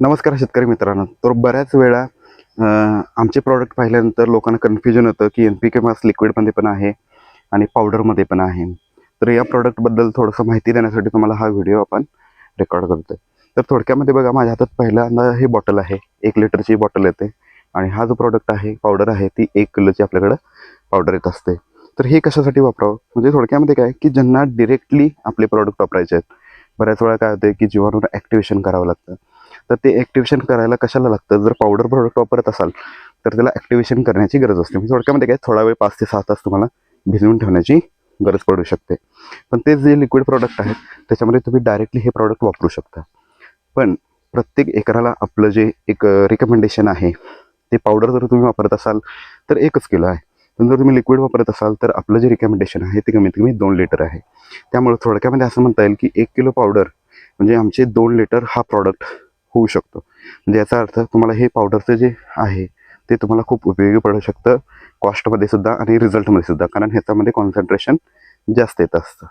नमस्कार शेतकरी मित्रांनो. तर बऱ्याच वेळा आमचे प्रॉडक्ट पाहिल्यानंतर लोकांना कन्फ्युजन होतं की एन पी के मास लिक्विडमध्ये पण आहे आणि पावडरमध्ये पण आहे. तर या प्रॉडक्टबद्दल थोडंसं माहिती देण्यासाठी तुम्हाला हा व्हिडिओ आपण रेकॉर्ड करतोय. तर थोडक्यामध्ये बघा माझ्या हातात पहिल्यांदा हे बॉटल आहे. एक लिटरची बॉटल येते. आणि हा जो प्रॉडक्ट आहे पावडर आहे ती एक किलोची आपल्याकडं पावडर येत असते. तर हे कशासाठी वापरावं? म्हणजे थोडक्यामध्ये काय की ज्यांना डिरेक्टली आपले प्रॉडक्ट वापरायचे आहेत. बऱ्याच वेळा काय होतं की जीवनावर ॲक्टिवेशन करावं लागतं. तर ते ॲक्टिवेशन करायला कशाला लागतं? जर पावडर प्रोडक्ट वापरत असाल तर त्याला ॲक्टिवेशन करण्याची गरज असते. म्हणजे थोडक्यामध्ये काय थोडा वेळ पाच ते सहा तास तुम्हाला भिजवून ठेवण्याची गरज पडू शकते. पण ते जे लिक्विड प्रॉडक्ट आहेत त्याच्यामध्ये तुम्ही डायरेक्टली हे प्रॉडक्ट वापरू शकता. पण प्रत्येक एकराला आपलं जे एक रिकमेंडेशन आहे ते पावडर जर तुम्ही वापरत असाल तर एकच किलो आहे. पण जर तुम्ही लिक्विड वापरत असाल तर आपलं जे रिकमेंडेशन आहे ते कमीत कमी दोन लिटर आहे. त्यामुळे थोडक्यामध्ये असं म्हणता येईल की एक किलो पावडर म्हणजे आमचे दोन लिटर हा प्रॉडक्ट होऊ शकतो. म्हणजे याचा अर्थ तुम्हाला हे पावडरचं जे आहे ते तुम्हाला खूप उपयोगी पडू शकतं. कॉस्टमध्ये सुद्धा आणि रिझल्टमध्ये सुद्धा. कारण ह्याच्यामध्ये कॉन्सन्ट्रेशन जास्त येत असतं.